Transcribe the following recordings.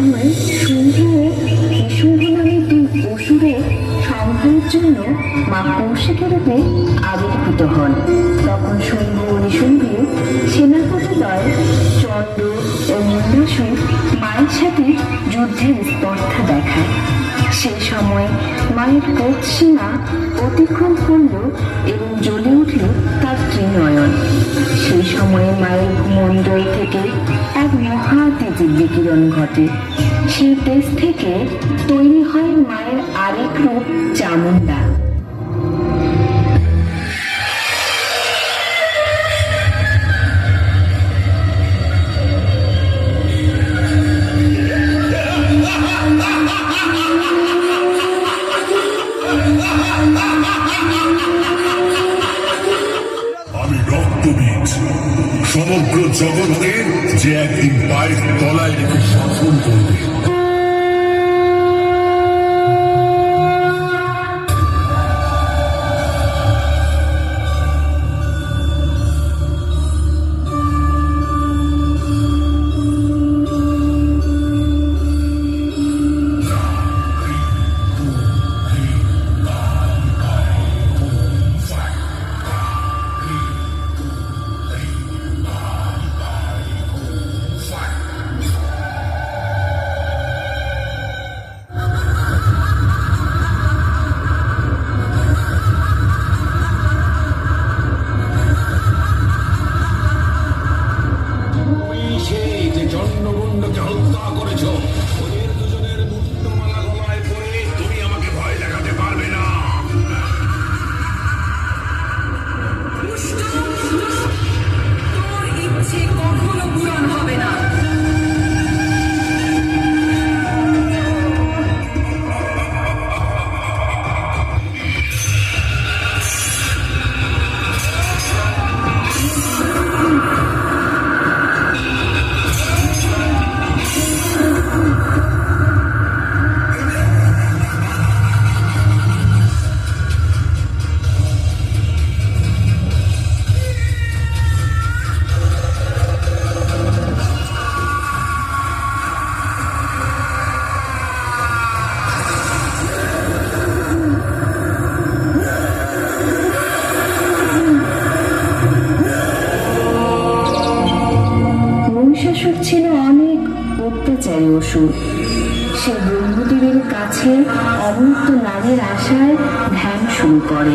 আমার শুভ অশুভ নামে দুই অসুরের সংগ্রহের জন্য মা কৌশিক রূপে আবির্ভূত হন। তখন শুম্ভ নিশুম্ভে সেনাপতিদয় চন্দ্র ও মুন্দাসু মায়ের সাথে যুদ্ধের স্পর্ধা দেখায়। সে সময় মায়ের কোচ সীমা অতিক্রম করল এবং জ্বলে উঠল তার ত্রিনয়ন। সেই সময়ে মায়ের মন্ডল থেকে এক মহা বিকিরণ ঘটে। সেই তেজ থেকে তৈরি হয় মায়ের আরেক রূপ চামুন্ডা সমগ্র জগৎকে যে একদিন মহিষাসুর ছিল অনেক অত্যাচারী অসুর সে ব্রহ্মদেবের কাছে অমৃত নামের আশায় ধ্যান শুরু করে।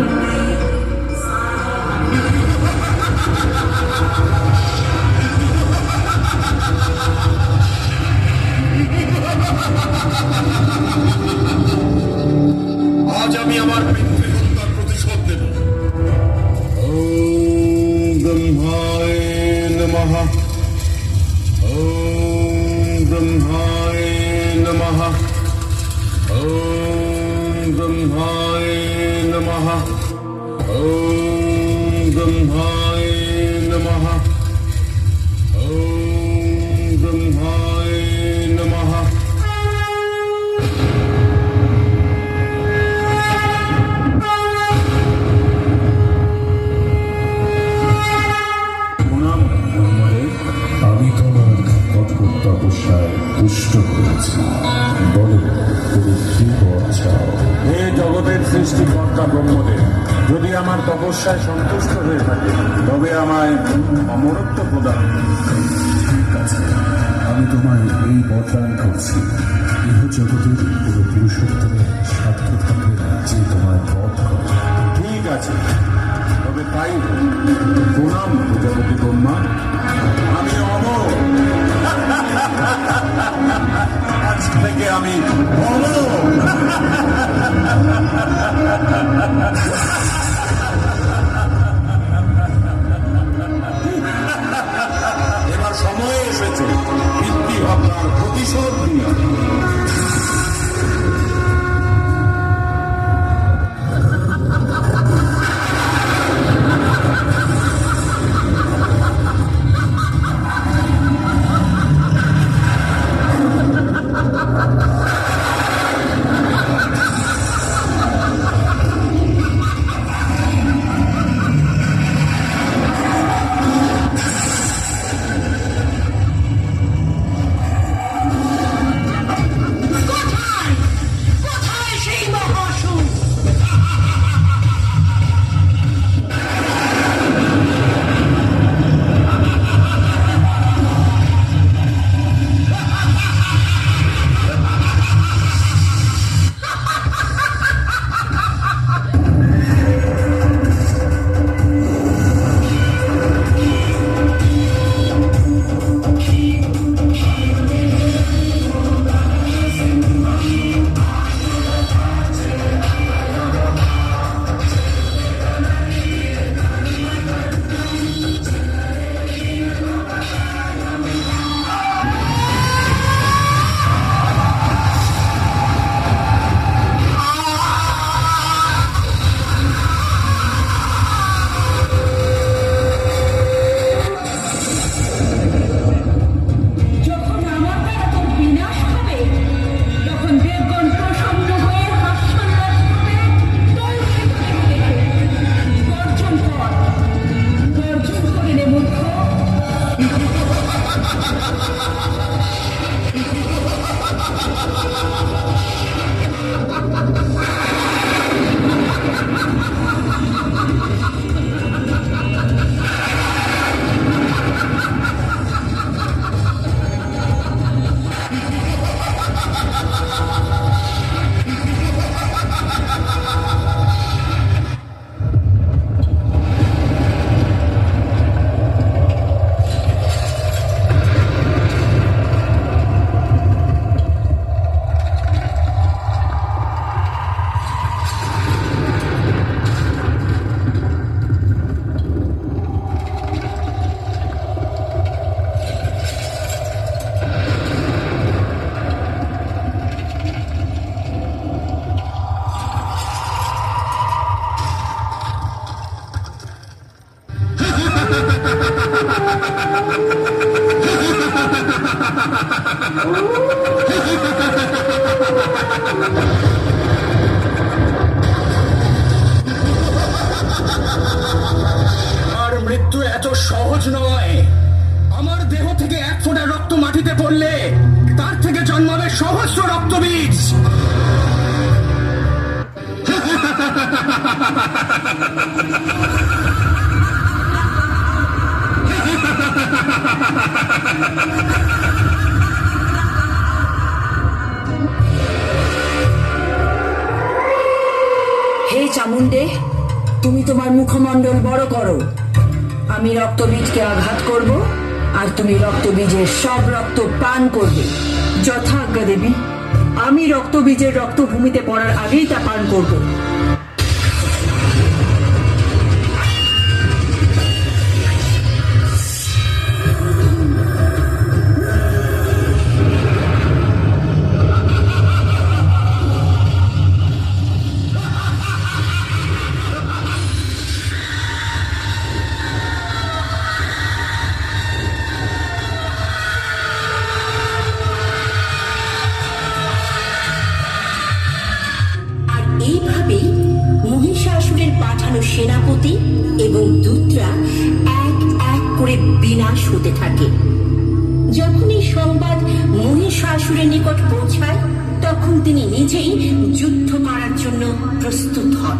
হে জগতের সৃষ্টিকর্তা ব্রহ্মদেব যদি আমার তপস্যায় সন্তুষ্ট হয়ে থাকে তবে আমায় অমরত্ব প্রদান আমি তোমায় এই বরদান করছি। ইহ জগতের পুরো পুরুষোত্তমের সাধ্য থাকে যে তোমায় বধ করে ঠিক আছে তবে তাই। প্রণাম প্রজাপতি ব্রহ্মা। থেকে আমি এবার সময় এসেছে। পিতৃ হত্যার প্রতিশোধ নিয়ে। আঘাত করব আর তুমি রক্তবীজের সব রক্ত পান করবে। যথাজ্ঞা দেবী আমি রক্তবীজের রক্তভূমিতে পড়ার আগেই তা পান করব। অসুরের নিকট পৌঁছায় তখন তিনি নিজেই যুদ্ধ করার জন্য প্রস্তুত হন।